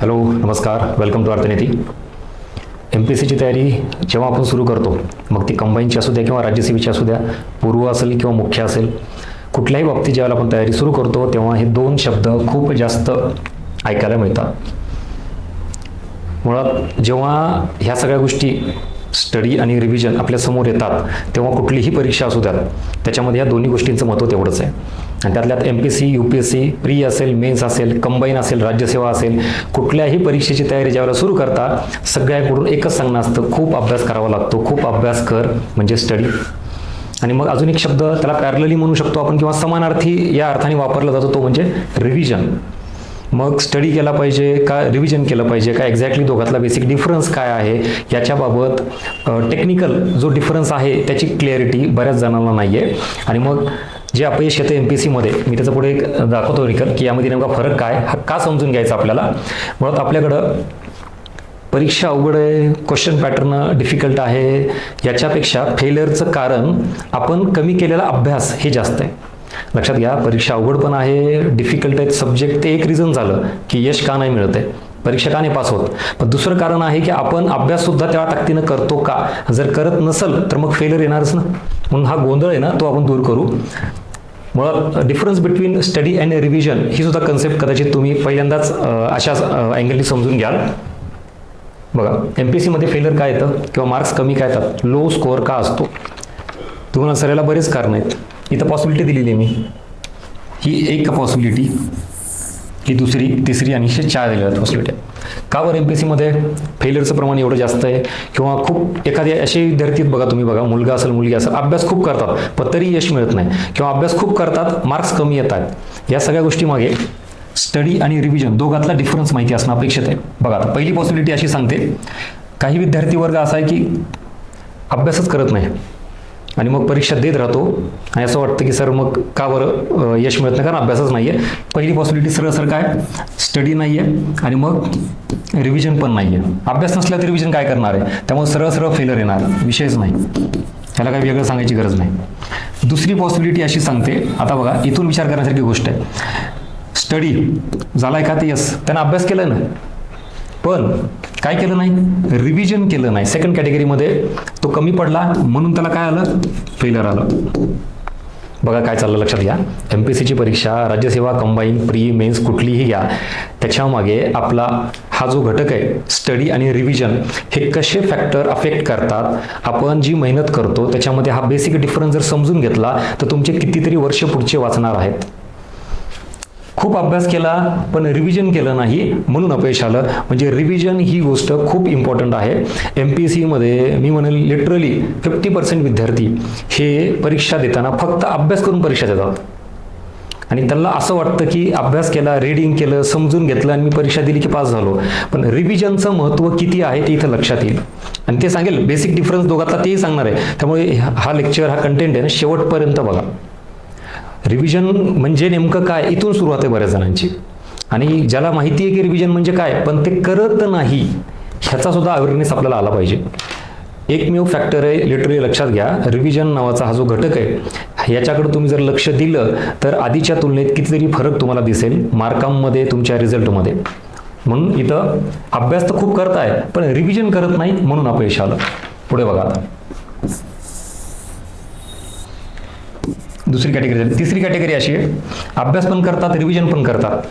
Hello नमस्कार. Welcome to Arthaniti M P सीची तयारी जेव्हा आपण सुरू करतो मग ती कंबाईनची असू द्या किंवा राज्यसेवेची असू द्या पूर्व असेल किंवा मुख्य असेल कुठल्याही बाबतीत ज्यावेळेला आपण तयारी सुरू करतो तेव्हा हे दोन शब्द खूप जास्त ऐकायला मिळतात. मुळात जेव्हा ह्या सगळ्या गोष्टी स्टडी आणि रिव्हिजन आपल्यासमोर येतात तेव्हा कुठलीही परीक्षा असू द्यात त्याच्यामध्ये या दोन्ही गोष्टींचं महत्त्व तेवढंच आहे. आणि त्यातल्यात M P S C U P S pre असेल मेन्स असेल कंबाईन असेल राज्यसेवा असेल कुठल्याही परीक्षेची तयारी ज्यावेळेला सुरू करता सगळ्याकडून एकच सांगणं असतं खूप अभ्यास करावा लागतो. खूप अभ्यास कर म्हणजे स्टडी आणि मग अजून एक शब्द त्याला पॅरलली म्हणू शकतो आपण किंवा समानार्थी या अर्थाने वापरला जातो तो म्हणजे रिव्हिजन मग स्टडी केला पाहिजे का रिव्हिजन केलं पाहिजे? का एक्झॅक्टली दोघातला बेसिक डिफरन्स काय आहे? याच्याबाबत टेक्निकल जो डिफरन्स आहे त्याची क्लॅरिटी बऱ्याच जणांना नाही आहे आणि मग जे अपयश येतं एम पी एस सीमध्ये मी त्याचं पुढे एक दाखवतो रिकल की यामध्ये नेमका फरक काय हा का समजून घ्यायचा आपल्याला? मुळात आपल्याकडं परीक्षा अवघड आहे क्वेश्चन पॅटर्न डिफिकल्ट आहे याच्यापेक्षा फेलियरचं कारण आपण कमी केलेला अभ्यास हे जास्त आहे. लक्षात घ्या परीक्षा अवघड पण आहे डिफिकल्ट आहेत सब्जेक्ट ते एक रिझन झालं की यश का नाही मिळत आहे. परीक्षकाने पास होत. पण दुसरं कारण आहे की आपण अभ्यास सुद्धा त्या ताकदीनं करतो का? जर करत नसल तर मग फेलर येणारच ना. म्हणून हा गोंधळ आहे ना तो आपण दूर करू. मुळात difference between study and revision ही सुद्धा कन्सेप्ट कदाचित तुम्ही पहिल्यांदाच अशाच अँगलनी समजून घ्याल. बघा एम पी एस सीमध्ये फेलर काय येतं? किंवा मार्क्स कमी काय येतात? लो स्कोअर का असतो? तुम्हाला सरायला बरेच कारण आहेत. इथं पॉसिबिलिटी दिलेली आहे मी. ही एक पॉसिबिलिटी ही दुसरी तिसरी आणि ही चार दिलेल्या पॉसिबिलिटी का बरं एम पी एस सीमध्ये फेलियरचं प्रमाण एवढं जास्त आहे? किंवा खूप एखादी अशी विद्यार्थी बघा तुम्ही बघा मुलगा असेल मुलगी असेल अभ्यास खूप करतात पण तरी यश मिळत नाही. किंवा अभ्यास खूप करतात मार्क्स कमी येत आहेत या सगळ्या गोष्टीमागे स्टडी आणि रिव्हिजन दोघातला डिफरन्स माहिती असणं अपेक्षित आहे. बघा आता पहिली पॉसिबिलिटी अशी सांगते. काही विद्यार्थी वर्ग असा आहे की अभ्यासच करत नाही. आणि मग परीक्षा देत राहतो. आणि असं वाटतं की सर मग का बरं? यश मिळत नाही कारण अभ्यासच नाही आहे पहिली पॉसिबिलिटी सरळ सर काय? स्टडी नाही आहे आणि मग रिव्हिजन पण नाही आहे अभ्यास नसला तर रिव्हिजन काय करणार आहे? त्यामुळे सरळ सरळ फेलर येणार. विषयच नाही. त्याला काही वेगळं सांगायची गरज नाही. दुसरी पॉसिबिलिटी अशी सांगते. आता बघा इथून विचार करण्यासारखी गोष्ट आहे. स्टडी झालाय का? ते यस त्यानं अभ्यास केला ना? पण काय केलं नाही? रिव्हिजन केलं नाही. सेकंड कॅटेगरीमध्ये तो कमी पडला म्हणून त्याला काय आलं? फेलर आलं. बघा काय चाललं लक्षात घ्या. एम पी सीची परीक्षा राज्यसेवा कंबाईन प्री मेन्स कुठलीही घ्या. त्याच्यामागे आपला हा जो घटक आहे स्टडी आणि रिव्हिजन हे कसे फॅक्टर अफेक्ट करतात? आपण जी मेहनत करतो त्याच्यामध्ये हा बेसिक डिफरन्स जर समजून घेतला तर तुमचे कितीतरी वर्ष पुढचे वाचणार आहेत. खूप अभ्यास केला पण रिव्हिजन केलं नाही म्हणून अपयश आलं. म्हणजे रिव्हिजन ही गोष्ट खूप इम्पॉर्टंट आहे. एम पी सीमध्ये मी म्हणेल लिटरली फिफ्टी पर्सेंट विद्यार्थी हे परीक्षा देताना फक्त अभ्यास करून परीक्षा देतात. आणि त्यांना असं वाटतं की अभ्यास केला रीडिंग केलं समजून घेतलं आणि मी परीक्षा दिली की पास झालो. पण रिव्हिजनचं महत्त्व किती आहे ते इथं लक्षात येईल. आणि ते सांगेल बेसिक डिफरन्स दोघातला तेही सांगणार आहे. त्यामुळे हा लेक्चर हा कंटेंट आहे ना शेवटपर्यंत बघा. रिव्हिजन म्हणजे नेमकं काय? इथून सुरुवात आहे बऱ्याच जणांची. आणि ज्याला माहिती आहे की रिव्हिजन म्हणजे काय? पण ते करत नाही ह्याचा सुद्धा अवेअरनेस आपल्याला आला पाहिजे. एकमेव फॅक्टर आहे लिटरली लक्षात घ्या. रिव्हिजन नावाचा हा जो घटक आहे याच्याकडे तुम्ही जर लक्ष दिलं तर आधीच्या तुलनेत कितीतरी फरक तुम्हाला दिसेल. मार्कांमध्ये तुमच्या रिझल्टमध्ये. म्हणून इथं अभ्यास तर खूप करताय पण रिव्हिजन करत नाही म्हणून अपयश आलं. पुढे बघा आता. दुसरी कॅटेगरी झाली. तिसरी कॅटेगरी अशी आहे अभ्यास पण करतात रिव्हिजन पण करतात.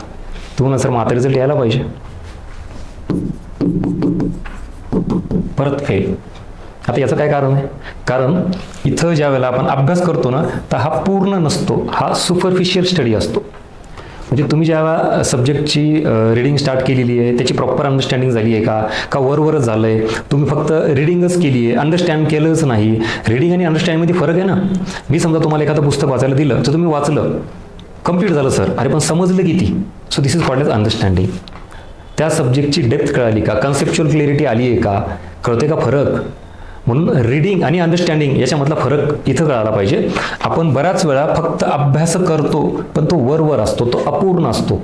तुम्हाला सर मात्र रिझल्ट यायला पाहिजे. परत फेल आता याचं काय कारण आहे? कारण इथं ज्या वेळेला आपण अभ्यास करतो ना तर हा पूर्ण नसतो. हा सुपरफिशियल स्टडी असतो. म्हणजे तुम्ही ज्या सब्जेक्टची रिडिंग स्टार्ट केलेली आहे त्याची प्रॉपर अंडरस्टँडिंग झाली आहे का? का वरवरच झालं आहे तुम्ही फक्त रिडिंगच केली आहे अंडरस्टँड केलंच नाही. रिडिंग आणि अंडरस्टँडिंगमध्ये फरक आहे ना? मी समजा तुम्हाला एखादं पुस्तक वाचायला दिलं तर तुम्ही वाचलं. कंप्लीट झालं सर अरे पण समजलं किती? So this is called as understanding त्या सब्जेक्टची डेप्थ कळाली का? कन्सेप्च्युअल क्लिअरिटी आली आहे का? कळते का फरक? म्हणून रिडिंग आणि अंडरस्टँडिंग याच्यामधला फरक इथं कळाला पाहिजे. आपण बऱ्याच वेळा फक्त अभ्यास करतो पण तो वरवर असतो तो अपूर्ण असतो.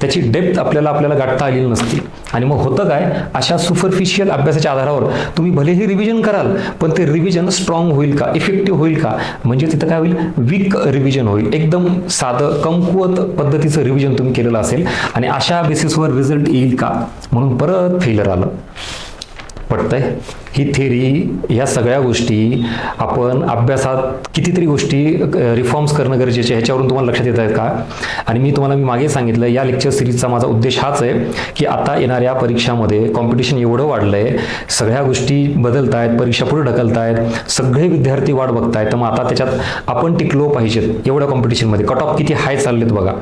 त्याची डेप्थ आपल्याला आपल्याला गाठता आलेली नसते. आणि मग होतं काय? अशा सुपरफिशियल अभ्यासाच्या आधारावर तुम्ही भलेही रिव्हिजन कराल पण ते रिव्हिजन स्ट्रॉंग होईल का? इफेक्टिव्ह होईल का? म्हणजे तिथं काय होईल? वीक रिव्हिजन होईल. एकदम साधं कमकुवत पद्धतीचं रिव्हिजन तुम्ही केलेलं असेल. आणि अशा बेसिसवर रिझल्ट येईल का? म्हणून परत फेलर आलं. पटतंय ही थेरी या सगळ्या गोष्टी आपण अभ्यासात कितीतरी गोष्टी रिफॉर्म्स करणं गरजेचे आहे ह्याच्यावरून तुम्हाला लक्षात येत आहेत का? आणि मी तुम्हाला मी मागे सांगितलं या लेक्चर सिरीजचा माझा उद्देश हाच आहे की आता येणाऱ्या परीक्षामध्ये कॉम्पिटिशन एवढं वाढलं आहे सगळ्या गोष्टी बदलत आहेत परीक्षा पुढे ढकलत आहेत सगळे विद्यार्थी वाट बघतायत तर मग आता त्याच्यात आपण टिकलो पाहिजेत एवढ्या कॉम्पिटिशनमध्ये कट ऑफ किती हाय चाललेत बघा.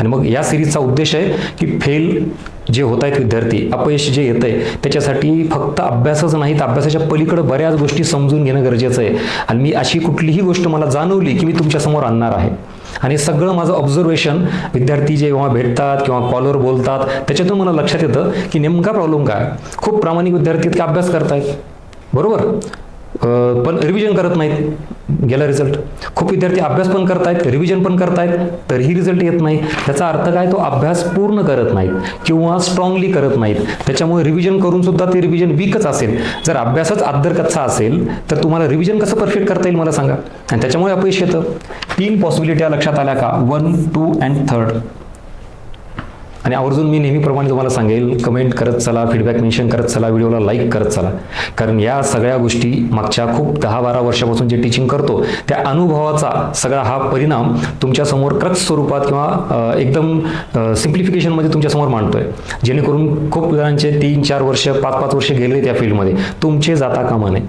आणि मग या सिरीजचा उद्देश आहे की फेल जे होत आहेत विद्यार्थी अपयश जे येत आहे त्याच्यासाठी फक्त अभ्यासच नाही तर अभ्यासाच्या पलीकडे बऱ्याच गोष्टी समजून घेणं गरजेचं आहे. आणि मी अशी कुठलीही गोष्ट मला जाणवली की मी तुमच्यासमोर आणणार आहे. आणि सगळं माझं ऑब्झर्वेशन विद्यार्थी जेव्हा भेटतात किंवा कॉलवर बोलतात त्याच्यातून मला लक्षात येतं की नेमका प्रॉब्लेम काय? खूप प्रामाणिक विद्यार्थी इतका अभ्यास करतायत. बरोबर? पण रिव्हिजन करत नाहीत. गेला रिझल्ट खूप विद्यार्थी अभ्यास पण करतायत रिव्हिजन पण करतायत तरीही रिझल्ट येत नाही. त्याचा अर्थ काय? तो अभ्यास पूर्ण करत नाहीत किंवा स्ट्रॉंगली करत नाहीत. त्याच्यामुळे रिव्हिजन करून सुद्धा ते रिव्हिजन वीकच असेल. जर अभ्यासच आदर असेल तर तुम्हाला रिव्हिजन कसं परफेक्ट करता येईल मला सांगा? आणि त्याच्यामुळे अपयश येतं. तीन पॉसिबिलिटी लक्षात आल्या का? वन टू अँड थर्ड आणि आवर्जून मी नेहमीप्रमाणे तुम्हाला सांगेल कमेंट करत चला फीडबॅक मेन्शन करत चला व्हिडिओला लाईक करत चला. कारण या सगळ्या गोष्टी मागच्या खूप दहा बारा वर्षापासून जे टीचिंग करतो त्या अनुभवाचा सगळा हा परिणाम तुमच्यासमोर क्रक्स स्वरूपात किंवा एकदम सिम्प्लिफिकेशनमध्ये तुमच्यासमोर मांडतोय. जेणेकरून खूप जणांचे तीन चार वर्ष पाच पाच वर्ष गेले त्या फील्डमध्ये तुमचे जाता कामा नये.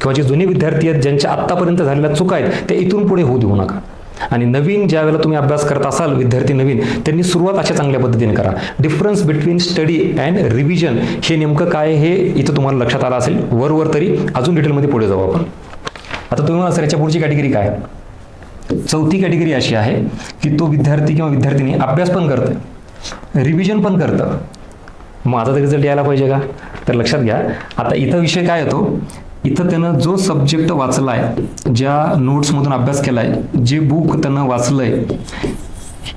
किंवा जे जुने विद्यार्थी आहेत ज्यांच्या आत्तापर्यंत झालेल्या चुका आहेत त्या इथून पुढे होऊ देऊ नका. आणि नवीन ज्या वेळेला तुम्ही अभ्यास करत असाल विद्यार्थी नवीन त्यांनी सुरुवात अशा चांगल्या पद्धतीने करा. Difference between study and revision हे नेमकं काय हे इथं तुम्हाला लक्षात आलं असेल. वरवर तरी अजून डिटेलमध्ये पुढे जाऊ आपण. आता तुम्ही सर याच्या पुढची कॅटेगरी काय? चौथी कॅटेगरी अशी आहे की तो विद्यार्थी किंवा विद्यार्थिनी अभ्यास पण करतं रिव्हिजन पण करतं. मग आता रिझल्ट यायला पाहिजे का? तर लक्षात घ्या. आता इथं विषय काय येतो इथं त्यानं जो सब्जेक्ट वाचलाय ज्या नोट्समधून अभ्यास केलाय जे बुक त्यानं वाचलंय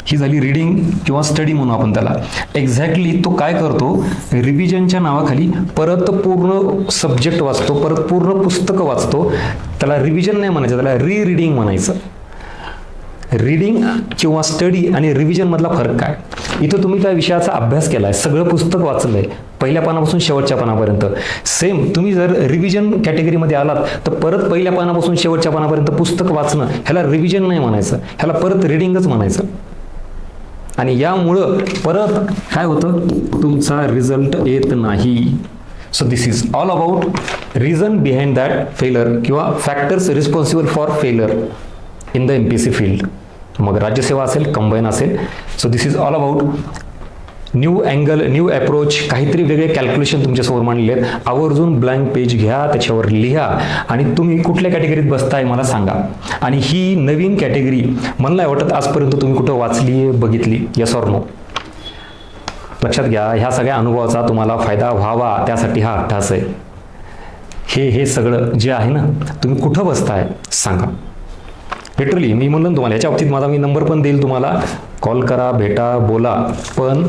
ही झाली रिडिंग किंवा स्टडी म्हणू आपण त्याला. एक्झॅक्टली तो काय करतो? रिव्हिजनच्या नावाखाली परत पूर्ण सब्जेक्ट वाचतो परत पूर्ण पुस्तकं वाचतो. त्याला रिव्हिजन नाही म्हणायचं त्याला री रिडिंग म्हणायचं. रीडिंग किंवा स्टडी आणि रिव्हिजनमधला फरक काय? इथं तुम्ही त्या विषयाचा अभ्यास केला आहे सगळं पुस्तक वाचलंय पहिल्या पानापासून शेवटच्या पानापर्यंत. सेम तुम्ही जर रिव्हिजन कॅटेगरीमध्ये आलात तर परत पहिल्या पानापासून शेवटच्या पानापर्यंत पुस्तक वाचणं ह्याला रिव्हिजन नाही म्हणायचं. ह्याला परत रिडिंगच म्हणायचं. आणि यामुळं परत काय होतं? तुमचा रिझल्ट येत नाही. So this is all about reason behind that failure किंवा factors responsible for failure in the M P C field मग राज्यसेवा असेल कंबाईन असेल. So this is all about new angle new approach काहीतरी वेगळे कॅल्क्युलेशन तुमच्यासमोर मांडले आहेत. आवर्जून ब्लँक पेज घ्या त्याच्यावर लिहा आणि तुम्ही कुठल्या कॅटेगरीत बसताय मला सांगा. आणि ही नवीन कॅटेगरी मला नाही वाटत आजपर्यंत तुम्ही कुठं वाचली बघितली. यस ऑर नो लक्षात घ्या ह्या सगळ्या अनुभवाचा तुम्हाला फायदा व्हावा त्यासाठी हा अभ्यास आहे. हे हे सगळं जे आहे ना तुम्ही कुठं बसताय सांगा. लिटरली मी म्हणलं तुम्हाला याच्या बाबतीत माझा मी नंबर पण देईल तुम्हाला. कॉल करा भेटा बोला. पण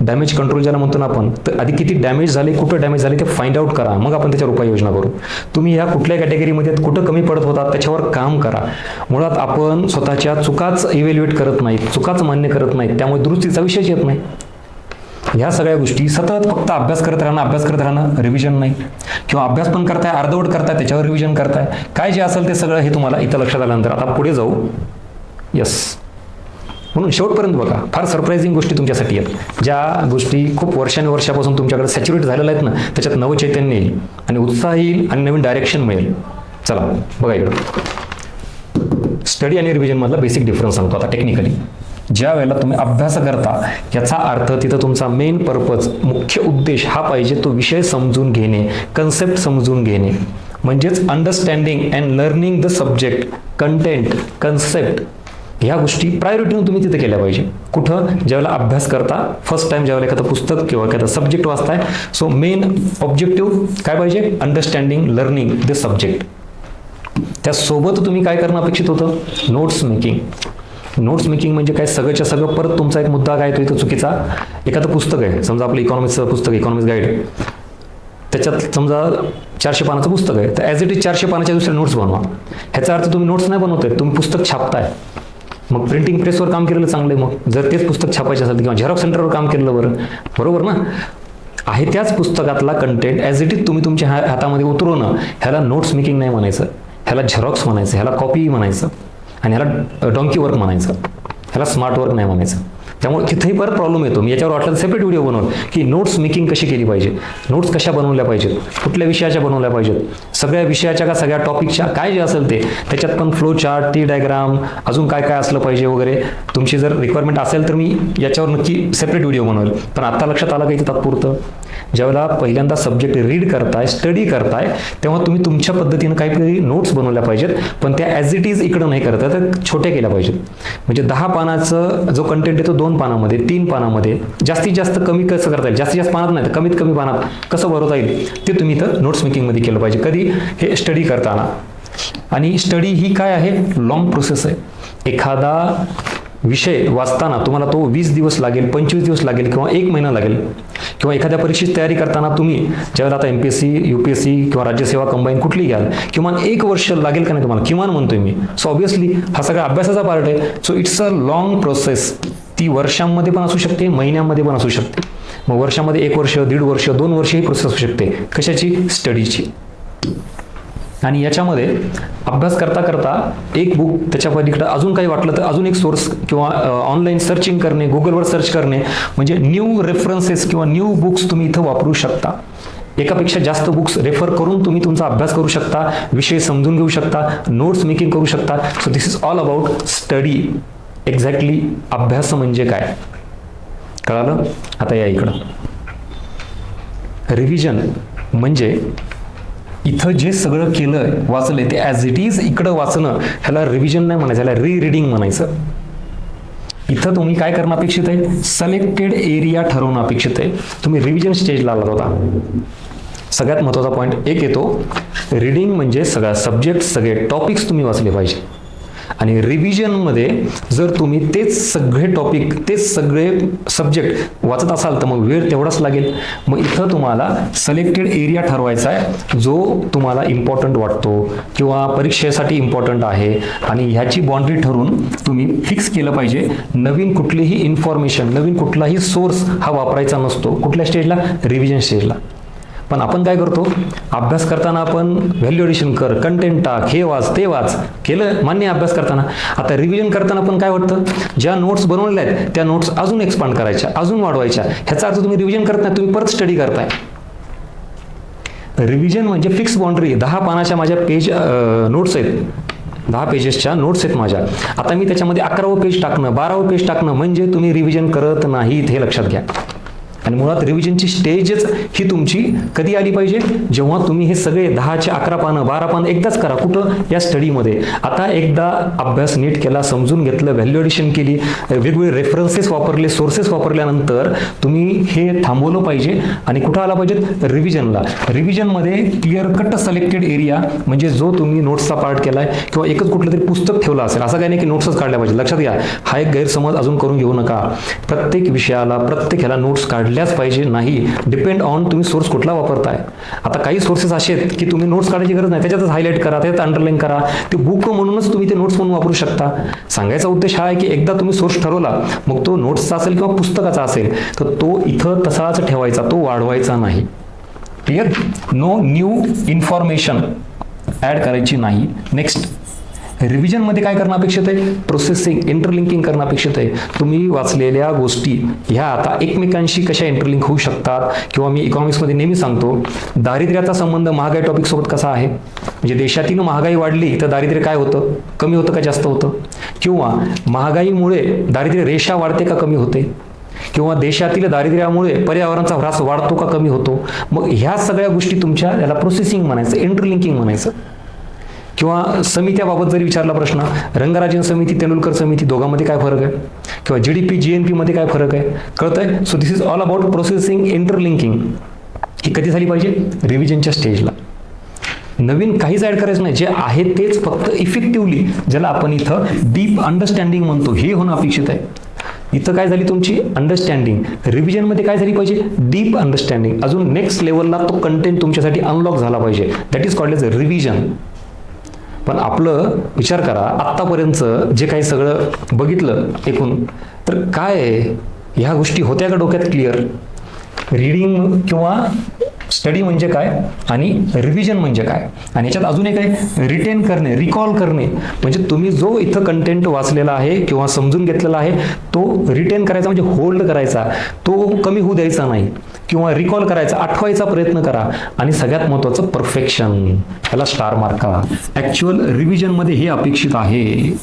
डॅमेज कंट्रोल ज्याला म्हणतो ना आपण तर आधी किती डॅमेज झाले कुठं डॅमेज झाले ते फाइंड आउट करा. मग आपण त्याच्यावर उपाययोजना करू. तुम्ही ह्या कुठल्या कॅटेगरीमध्ये कुठं कमी पडत होता त्याच्यावर काम करा. मुळात आपण स्वतःच्या चुकाच इव्हॅल्युएट करत नाहीत चुकाच मान्य करत नाहीत. त्यामुळे दुरुस्तीचा विषयच येत नाही. ह्या सगळ्या गोष्टी सतत फक्त अभ्यास करत राहणं अभ्यास करत राहणं रिव्हिजन नाही. किंवा अभ्यास पण करताय अर्धवट करताय त्याच्यावर रिव्हिजन करताय. काय जे असेल ते सगळं हे तुम्हाला इथं लक्षात आल्यानंतर आता पुढे जाऊ. यस म्हणून शेवटपर्यंत बघा फार सरप्राईझिंग गोष्टी तुमच्यासाठी आहेत. ज्या गोष्टी खूप वर्षानुवर्षापासून तुमच्याकडे सॅच्युरेट झालेल्या आहेत ना त्याच्यात नवचैतन्य येईल आणि उत्साह येईल आणि नवीन डायरेक्शन मिळेल. चला बघा इकडं. स्टडी आणि रिव्हिजनमधला बेसिक डिफरन्स सांगतो आता टेक्निकली ज्या वेळेला तुम्ही अभ्यास करता याचा अर्थ तिथं तुमचा मेन पर्पज मुख्य उद्देश हा पाहिजे तो विषय समजून घेणे कन्सेप्ट समजून घेणे. म्हणजेच understanding and learning the subject content concept ह्या गोष्टी प्रायोरिटीनं तुम्ही तिथे केल्या पाहिजे. कुठं? ज्यावेळेला अभ्यास करता फर्स्ट टाइम ज्यावेळेला एखादं पुस्तक किंवा एखादं सब्जेक्ट वाचताय सो मेन ऑब्जेक्टिव्ह काय पाहिजे? अंडरस्टँडिंग लर्निंग द सब्जेक्ट त्यासोबत तुम्ही काय करणं अपेक्षित होतं? नोट्स मेकिंग नोट्स मेकिंग म्हणजे काय? सगळंच्या सगळं परत तुमचा एक मुद्दा काय तो इथं चुकीचा? एखादं पुस्तक आहे समजा आपलं इकॉनॉमिक्सचं पुस्तक इकॉनॉमिक्स गाईड त्याच्यात समजा चारशे पानाचं पुस्तक आहे तर ॲज इट इज चारशे पानाच्या दुसऱ्या नोट्स बनवा. ह्याचा अर्थ तुम्ही नोट्स नाही बनवत आहे तुम्ही पुस्तक छापताय. मग प्रिंटिंग प्रेसवर काम केलेलं चांगलं आहे मग जर तेच पुस्तक छापायचे असेल किंवा झेरॉक्स सेंटरवर काम केलेलं बरं बरोबर ना? आहे त्याच पुस्तकातला कंटेंट ॲज इट इज तुम्ही तुमच्या हातामध्ये उतरवणं ह्याला नोट्स मेकिंग नाही म्हणायचं. ह्याला झेरॉक्स म्हणायचं ह्याला कॉपी म्हणायचं. आणि ह्याला डॉंकी वर्क म्हणायचं. ह्याला स्मार्ट वर्क नाही म्हणायचं. त्यामुळे तिथेही परत प्रॉब्लेम येतो. मी याच्यावर वाटलं सेपरेट व्हिडिओ बनवून की नोट्स मेकिंग कशी केली पाहिजे? नोट्स कशा बनवल्या पाहिजेत? कुठल्या विषयाच्या बनवल्या पाहिजेत? सगळ्या विषयाच्या का सगळ्या टॉपिकच्या काय जे असेल ते त्याच्यात पण फ्लो चार्ट टी डायग्राम अजून काय काय असलं पाहिजे वगैरे तुमची जर रिक्वायरमेंट असेल तर मी याच्यावर नक्की सेपरेट व्हिडिओ बनवेल. पण आत्ता लक्षात आलं काही तात्पुरतं? ज्यावेळेला पहिल्यांदा सब्जेक्ट रीड करताय स्टडी करताय तेव्हा तुम्ही तुमच्या पद्धतीनं काहीतरी नोट्स बनवल्या पाहिजेत पण त्या ॲज इट इज इकडं नाही करत तर छोट्या केल्या पाहिजेत. म्हणजे दहा पानाचं जो कंटेंट येतो दोन पानामध्ये तीन पानामध्ये जास्तीत जास्त कमी कसं करता येईल? जास्तीत जास्त पानात नाही तर कमीत कमी पानात कसं भरवता येईल? ते तुम्ही इथं नोट्स मेकिंगमध्ये केलं पाहिजे. कधी हे स्टडी करताना. आणि स्टडी ही काय आहे? लॉंग प्रोसेस आहे. एखादा विषय वाचताना तुम्हाला तो वीस दिवस लागेल पंचवीस दिवस लागेल किंवा एक महिना लागेल किंवा एखाद्या परीक्षेची तयारी करताना तुम्ही ज्यावेळेला आता M P S C U P S C किंवा राज्यसेवा कंबाईन कुठली घ्याल किमान एक वर्ष लागेल का नाही तुम्हाला? किमान म्हणतोय मी. सो ऑब्विसली हा सगळा अभ्यासाचा पार्ट आहे. So it's a long process ती वर्षांमध्ये पण असू शकते महिन्यामध्ये पण असू शकते. मग वर्षामध्ये एक वर्ष दीड वर्ष दोन वर्ष ही प्रोसेस असू शकते. कशाची? स्टडीची आणि याच्यामध्ये अभ्यास करता करता एक बुक त्याच्या पलीकडं अजून काही वाटलं तर अजून एक सोर्स किंवा ऑनलाईन सर्चिंग करणे गुगलवर सर्च करणे म्हणजे न्यू रेफरन्सेस किंवा न्यू बुक्स तुम्ही इथं वापरू शकता. एकापेक्षा जास्त बुक्स रेफर करून तुम्ही तुमचा अभ्यास करू शकता विषय समजून घेऊ शकता नोट्स मेकिंग करू शकता. So this is all about study exactly अभ्यास म्हणजे काय? कळालं? आता या इकडं. रिव्हिजन म्हणजे इथं जे सगळं केलं वाचलंय ते ॲज इट इज इकडं वाचणं ह्याला रिव्हिजन नाही म्हणायचं ह्याला री रिडिंग म्हणायचं. इथं तुम्ही काय करणं अपेक्षित आहे? सिलेक्टेड एरिया ठरवणं अपेक्षित आहे. तुम्ही रिव्हिजन स्टेजला आलात होता. सगळ्यात महत्त्वाचा पॉईंट एक येतो. रिडिंग म्हणजे सगळा सब्जेक्ट सगळे टॉपिक्स तुम्ही वाचले पाहिजे. आणि रिव्हिजनमध्ये जर तुम्ही तेच सगळे टॉपिक तेच सगळे सब्जेक्ट वाचत असाल तर मग वेळ तेवढाच लागेल. मग इथं तुम्हाला सिलेक्टेड एरिया ठरवायचा आहे जो तुम्हाला इम्पॉर्टंट वाटतो किंवा परीक्षेसाठी इम्पॉर्टंट आहे आणि ह्याची बाउंड्री ठरून तुम्ही फिक्स केलं पाहिजे. नवीन कुठलीही इन्फॉर्मेशन नवीन कुठलाही सोर्स हा वापरायचा नसतो. कुठल्या स्टेजला रिव्हिजन स्टेजला पण आपण काय करतो? अभ्यास करताना आपण व्हॅल्यू एडिशन कर कंटेंट टाक हे वाच ते वाच. केलं? मान्य अभ्यास करताना. आता रिव्हिजन करताना पण काय वाटतं? ज्या नोट्स बनवलेल्या आहेत त्या नोट्स अजून एक्सपांड करायच्या अजून वाढवायच्या. ह्याचा अर्थ तुम्ही रिव्हिजन करत नाही तुम्ही परत स्टडी करताय. रिव्हिजन म्हणजे फिक्स बाउंड्री दहा पानाच्या माझ्या पेज नोट्स आहेत. दहा पेजेसच्या नोट्स आहेत माझ्या. आता मी त्याच्यामध्ये अकरावं पेज टाकणं बारावं पेज टाकणं म्हणजे तुम्ही रिव्हिजन करत नाहीत हे लक्षात घ्या. आणि मुळात रिव्हिजनची स्टेजच ही तुमची कधी आली पाहिजे? जेव्हा तुम्ही हे सगळे दहाचे अकरा पानं बारा पानं एकदाच करा कुठं? या स्टडीमध्ये आता एकदा अभ्यास नीट केला समजून घेतलं व्हॅल्यू एडिशन केली वेगवेगळे रेफरन्सेस वापरले सोर्सेस वापरल्यानंतर तुम्ही हे थांबवलं पाहिजे आणि कुठं आला पाहिजे? रिव्हिजनला रिव्हिजनमध्ये क्लिअर कट सिलेक्टेड एरिया म्हणजे जो तुम्ही नोट्सचा पार्ट केलाय किंवा एकच कुठलं तरी पुस्तक ठेवलं असेल असं काही नाही की नोट्सच काढल्या पाहिजे. लक्षात घ्या. हा एक गैरसमज अजून करून घेऊ नका. प्रत्येक विषयाला प्रत्येक ह्याला नोट्स काढले काढल्याच पाहिजे नाही. डिपेंड ऑन तुम्ही सोर्स कुठला वापरताय. आता काही सोर्सेस असे आहेत की तुम्ही नोट्स काढायची गरज नाही. त्याच्यातच हायलाईट करा त्याच्यात अंडरलाईन करा. ते बुक म्हणूनच तुम्ही ते नोट्स म्हणून वापरू शकता. सांगायचा उद्देश हा आहे की एकदा तुम्ही सोर्स ठरवला मग तो नोट्सचा असेल किंवा पुस्तकाचा असेल तर तो इथं तसाच ठेवायचा तो वाढवायचा नाही. Clear no new information add करायची नाही. नेक्स्ट रिव्हिजनमध्ये काय करणं अपेक्षित आहे? प्रोसेसिंग इंटरलिंकिंग करणं अपेक्षित आहे. तुम्ही वाचलेल्या गोष्टी ह्या आता एकमेकांशी कशा इंटरलिंक होऊ शकतात? किंवा मी इकॉनॉमिक्समध्ये नेहमी सांगतो दारिद्र्याचा संबंध महागाई टॉपिकसोबत कसा आहे? म्हणजे देशातील महागाई वाढली तर दारिद्र्य काय होतं? कमी होतं का जास्त होतं? किंवा महागाईमुळे दारिद्र्य रेषा वाढते का कमी होते? किंवा देशातील दारिद्र्यामुळे पर्यावरणाचा ह्रास वाढतो का कमी होतो? मग ह्या सगळ्या गोष्टी तुमच्या याला प्रोसेसिंग म्हणायचं इंटरलिंकिंग म्हणायचं. किंवा समित्याबाबत जरी विचारला प्रश्न रंगराजन समिती तेंडुलकर समिती दोघांमध्ये काय फरक आहे? किंवा G D P G N पीमध्ये काय फरक आहे? कळतंय? So this is all about processing interlinking ही कधी झाली पाहिजे? रिव्हिजनच्या स्टेजला नवीन काहीच ॲड करायचं नाही. जे आहे तेच फक्त इफेक्टिव्हली ज्याला आपण इथं डीप अंडरस्टँडिंग म्हणतो हे होणं अपेक्षित आहे. इथं काय झाली तुमची? अंडरस्टँडिंग रिव्हिजनमध्ये काय झाली पाहिजे? डीप अंडरस्टँडिंग अजून नेक्स्ट लेवलला तो कंटेंट तुमच्यासाठी अनलॉक झाला पाहिजे. That is called as revision पण आपलं विचार करा आत्तापर्यंतचं जे काही सगळं बघितलं एकूण तर काय ह्या गोष्टी होत्या का डोक्यात क्लिअर रीडिंग किंवा स्टडी म्हणजे काय? आणि रिव्हिजन म्हणजे काय? आणि याच्यात अजून एक आहे रिटेन करणे रिकॉल करणे. म्हणजे तुम्ही जो इथं कंटेंट वाचलेला आहे किंवा समजून घेतलेला आहे तो रिटेन करायचा म्हणजे होल्ड करायचा. तो कमी होऊ द्यायचा नाही. किंवा रिकॉल करायचा आठवायचा प्रयत्न करा. आणि सगळ्यात महत्त्वाचं परफेक्शन ह्याला स्टार मार्क करा. ॲक्च्युअल रिव्हिजनमध्ये हे अपेक्षित आहे.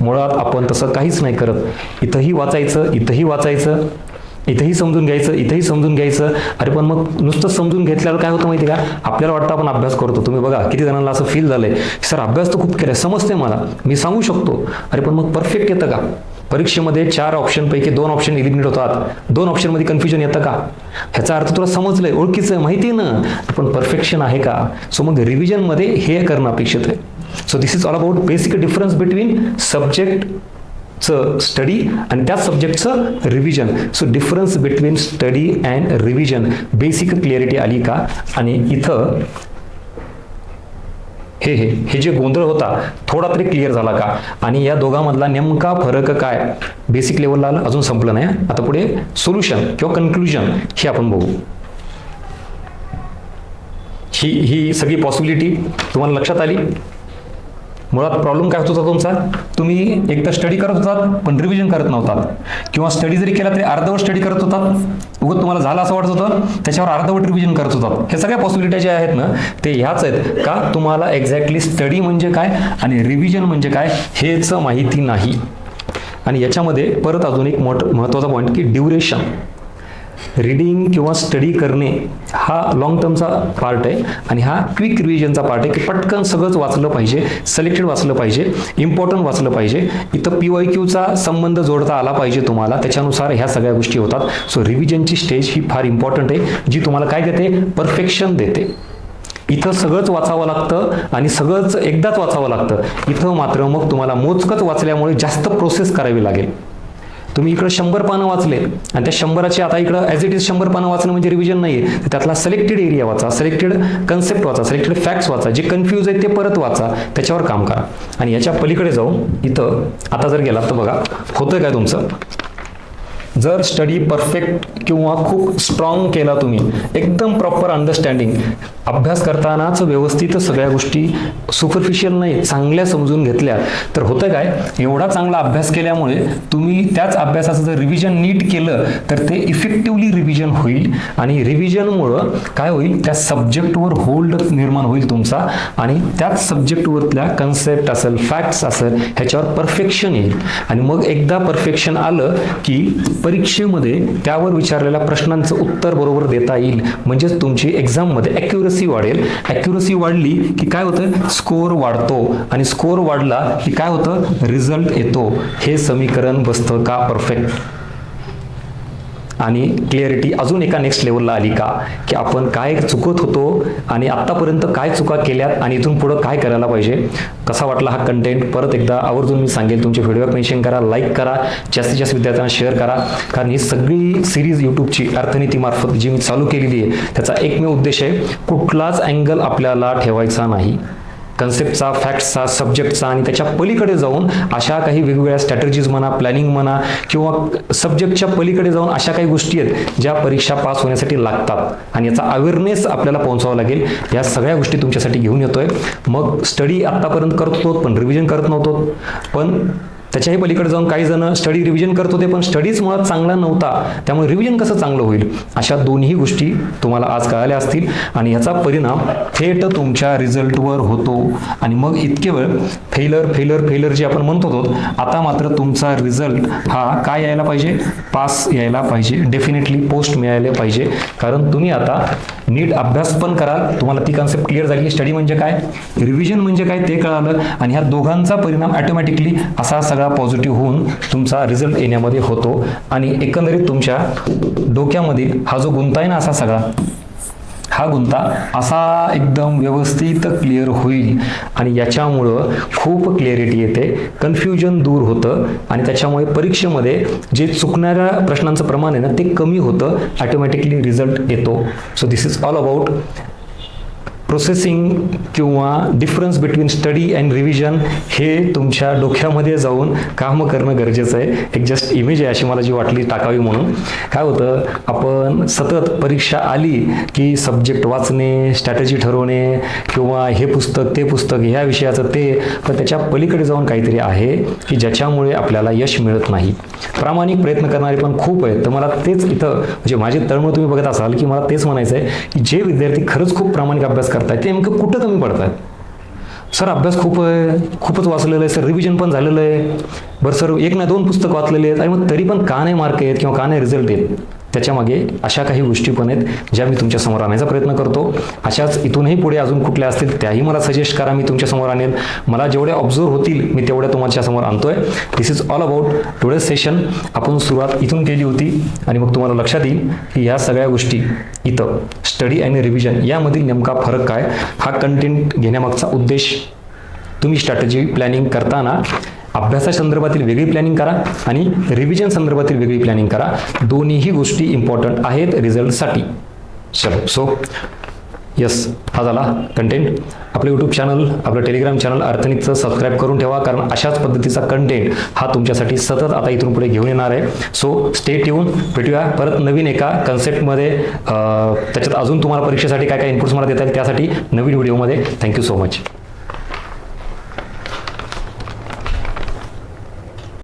मुळात आपण तसं काहीच नाही करत. इथंही वाचायचं इथंही वाचायचं. इथंही समजून घ्यायचं इथंही समजून घ्यायचं. अरे पण मग नुसतं समजून घेतल्यावर काय होतं माहिती का? आपल्याला वाटतं आपण अभ्यास करतो. तुम्ही बघा किती जणांना असं फील झालंय. सर अभ्यास तर खूप केलाय समजते मला. मी सांगू शकतो. अरे पण मग परफेक्ट येतं का? परीक्षेमध्ये चार ऑप्शनपैकी दोन ऑप्शन इलिमिनेट होतात. दोन ऑप्शनमध्ये कन्फ्युजन येतं का? ह्याचा अर्थ तुला समजलंय ओळखीचं आहे, माहिती आहे ना? पण परफेक्शन आहे का? सो मग रिव्हिजनमध्ये हे करणं अपेक्षित आहे. So this is all about basic difference between subject चं स्टडी आणि त्याच सब्जेक्टचं revision so difference between study and revision basic clarity आली का? आणि इथं हे हे हे जे गोंधळ होता थोडा तरी क्लिअर झाला का? आणि या दोघांमधला नेमका फरक काय? बेसिक लेवलला आलं अजून संपलं नाही आता पुढे सोल्युशन किंवा कन्क्लुजन हे आपण बघू. ही ही सगळी पॉसिबिलिटी तुम्हाला लक्षात आली? मुळात प्रॉब्लेम काय होत होता तुमचा? तुम्ही एक तर स्टडी करत होतात पण रिव्हिजन करत नव्हतात. किंवा स्टडी जरी केला तरी अर्धवट स्टडी करत होतात. उगत तुम्हाला झालं असं वाटत होतं त्याच्यावर अर्धवट रिव्हिजन करत होतात. हे सगळ्या पॉसिबिलिटी ज्या आहेत ना ते ह्याच आहेत. का तुम्हाला एक्झॅक्टली स्टडी म्हणजे काय आणि रिव्हिजन म्हणजे काय हेच माहिती नाही. आणि याच्यामध्ये परत अजून एक मोठ महत्त्वाचा पॉईंट की ड्युरेशन रीडिंग किंवा स्टडी करणे हा लॉंग टर्मचा पार्ट आहे. आणि हा क्विक रिव्हिजनचा पार्ट आहे की पटकन सगळंच वाचलं पाहिजे सिलेक्टेड वाचलं पाहिजे इम्पॉर्टंट वाचलं पाहिजे. इथं पी वाय क्यूचा संबंध जोडता आला पाहिजे तुम्हाला. त्याच्यानुसार ह्या सगळ्या गोष्टी होतात. सो रिव्हिजनची स्टेज ही फार इम्पॉर्टंट आहे जी तुम्हाला काय देते? परफेक्शन देते. इथं सगळंच वाचावं लागतं आणि सगळंच एकदाच वाचावं लागतं. इथं मात्र मग तुम्हाला मोजकच वाचल्यामुळे जास्त प्रोसेस करावी लागेल. तुम्ही इकडं शंभर पानं वाचले आणि त्या शंभराची आता इकडं ॲज इट इज शंभर पानं वाचणं म्हणजे रिव्हिजन नाही आहे तर त्यातला सिलेक्टेड एरिया वाचा सिलेक्टेड कन्सेप्ट वाचा सिलेक्टेड फॅक्ट्स वाचा जे कन्फ्यूज आहेत ते परत वाचा त्याच्यावर काम करा. आणि याच्या पलीकडे जाऊन इथं आता जर गेलात तर बघा होतं काय तुमचं? जर स्टडी परफेक्ट किंवा खूप स्ट्रॉंग केला तुम्ही एकदम प्रॉपर अंडरस्टँडिंग अभ्यास करतानाच व्यवस्थित सगळ्या गोष्टी सुपरफिशियल नाही चांगल्या समजून घेतल्या तर होतं काय? एवढा चांगला अभ्यास केल्यामुळे तुम्ही त्याच अभ्यासाचं जर रिव्हिजन नीट केलं तर ते इफेक्टिव्हली रिव्हिजन होईल आणि रिव्हिजनमुळं काय होईल? त्या सब्जेक्टवर होल्ड निर्माण होईल तुमचा आणि त्याच सब्जेक्टवरतल्या कन्सेप्ट असेल फॅक्ट्स असेल ह्याच्यावर परफेक्शन येईल. आणि मग एकदा परफेक्शन आलं की परीक्षेमध्ये त्यावर विचारलेल्या प्रश्नांचं उत्तर बरोबर देता येईल. म्हणजेच तुमची एक्झाममध्ये ॲक्युरसी वाढेल. ॲक्युरसी वाढली की काय होतं? स्कोअर वाढतो. आणि स्कोअर वाढला की काय होतं? रिझल्ट येतो. हे समीकरण बसतं का? परफेक्ट आणि क्लिअरिटी अजून एका नेक्स्ट लेवलला आली का? की आपण काय चुकत होतो आणि आत्तापर्यंत काय चुका केल्यात आणि इथून पुढं काय करायला पाहिजे? कसा वाटला हा कंटेंट परत एकदा आवर्जून मी सांगेल तुमचे फीडबॅक मेन्शन करा लाईक करा जास्तीत जास्त विद्यार्थ्यांना शेअर करा. कारण ही सगळी सिरीज यूट्यूबची अर्थनीतीमार्फत जी मी चालू केलेली आहे त्याचा एकमेव उद्देश आहे कुठलाच अँगल आपल्याला ठेवायचा नाही. कन्सेप्टचा फॅक्ट्सचा सब्जेक्टचा आणि त्याच्या पलीकडे जाऊन अशा काही वेगवेगळ्या स्ट्रॅटर्जीज म्हणा प्लॅनिंग म्हणा किंवा सब्जेक्टच्या पलीकडे जाऊन अशा काही गोष्टी आहेत ज्या परीक्षा पास होण्यासाठी लागतात. आणि याचा अवेअरनेस आपल्याला पोहोचावा लागेल. या सगळ्या गोष्टी तुमच्यासाठी घेऊन येतोय. मग स्टडी आत्तापर्यंत करत होतो पण रिव्हिजन करत नव्हतो. पण त्याच्याही पलीकडे जाऊन काही जण स्टडी रिव्हिजन करत होते पण स्टडीज मुळात चांगला नव्हता. त्यामुळे रिव्हिजन कसं चांगलं होईल? अशा दोन्ही गोष्टी तुम्हाला आज कळाल्या असतील आणि याचा परिणाम थेट तुमच्या रिझल्टवर होतो. आणि मग इतके वेळ फेलर फेलर फेलर जे आपण म्हणत होतो आता मात्र तुमचा रिझल्ट हा काय यायला पाहिजे? पास यायला पाहिजे. डेफिनेटली पोस्ट मिळायला पाहिजे. कारण तुम्ही आता नीट अभ्यास पण कराल. तुम्हाला ती कन्सेप्ट क्लिअर झाली. स्टडी म्हणजे काय? रिव्हिजन म्हणजे काय? ते कळालं. आणि ह्या दोघांचा परिणाम ऑटोमॅटिकली असा सगळा पॉझिटिव्ह होऊन तुमचा रिझल्ट येण्यामध्ये होतो. आणि एकंदरीत तुमच्या डोक्यामध्ये हा जो गुंता आहे ना असा सगळा हा गुंता असा एकदम व्यवस्थित क्लिअर होईल. आणि याच्यामुळं खूप क्लिअरिटी येते. कन्फ्युजन दूर होतं. आणि त्याच्यामुळे परीक्षेमध्ये जे चुकणाऱ्या प्रश्नांचं प्रमाण आहे ना ते कमी होतं. ॲटोमॅटिकली रिझल्ट येतो. So this is all about processing किंवा difference between study and revision हे तुमच्या डोक्यामध्ये जाऊन काम करणं गरजेचं आहे. एक जस्ट इमेज आहे अशी मला जी वाटली टाकावी म्हणून. काय होतं आपण सतत परीक्षा आली की सब्जेक्ट वाचणे स्ट्रॅटेजी ठरवणे किंवा हे पुस्तक ते पुस्तक ह्या विषयाचं ते पण त्याच्या पलीकडे जाऊन काहीतरी आहे की ज्याच्यामुळे आपल्याला यश मिळत नाही. प्रामाणिक प्रयत्न करणारे पण खूप आहेत. तर मला तेच इथं म्हणजे माझे तळमळ तुम्ही बघत असाल की मला तेच म्हणायचं आहे की जे विद्यार्थी खरंच खूप प्रामाणिक अभ्यास करतायत. ते नेमकं कुठं कमी पडतात सर अभ्यास खूप आहे खूपच वाचलेलं आहे सर रिव्हिजन पण झालेलं आहे. बरं सर एक ना दोन पुस्तकं वाचलेले आहेत. आणि मग तरी पण का नाही मार्क आहेत किंवा का नाही रिझल्ट येत त्याच्यामागे अशा काही गोष्टी पण आहेत ज्या मी तुमच्यासमोर आणायचा आणण्याचा प्रयत्न करतो. अशाच इथूनही पुढे अजून कुठल्या असतील त्याही मला सजेस्ट करा मी तुमच्यासमोर आणेन. आणेल मला जेवढ्या ऑब्झर्व होतील मी तेवढ्या तुमच्यासमोर आणतोय. This is all about today session आपण सुरुवात इथून केली होती आणि मग तुम्हाला लक्षात येईल की ह्या सगळ्या गोष्टी इथं स्टडी आणि रिव्हिजन यामधील नेमका फरक काय? हा कंटेंट घेण्यामागचा उद्देश. तुम्ही स्ट्रॅटेजी प्लॅनिंग करताना अभ्यासा संदर्भातील वेगळी प्लॅनिंग करा आणि रिव्हिजन संदर्भातील वेगळी प्लॅनिंग करा. दोन्हीही गोष्टी इम्पॉर्टंट आहेत रिझल्टसाठी चलो सो यस हा झाला कंटेंट आपलं यूट्यूब चॅनल आपलं टेलिग्राम चॅनल अर्थनिकचं सबस्क्राईब करून ठेवा कारण अशाच पद्धतीचा कंटेंट हा तुमच्यासाठी सतत आता इथून पुढे घेऊन येणार आहे. सो स्टे येऊन भेटूया परत नवीन एका कन्सेप्टमध्ये त्याच्यात अजून तुम्हाला परीक्षेसाठी काय काय इनपुट्स मला देता येईल त्यासाठी नवीन व्हिडिओमध्ये थँक्यू सो मच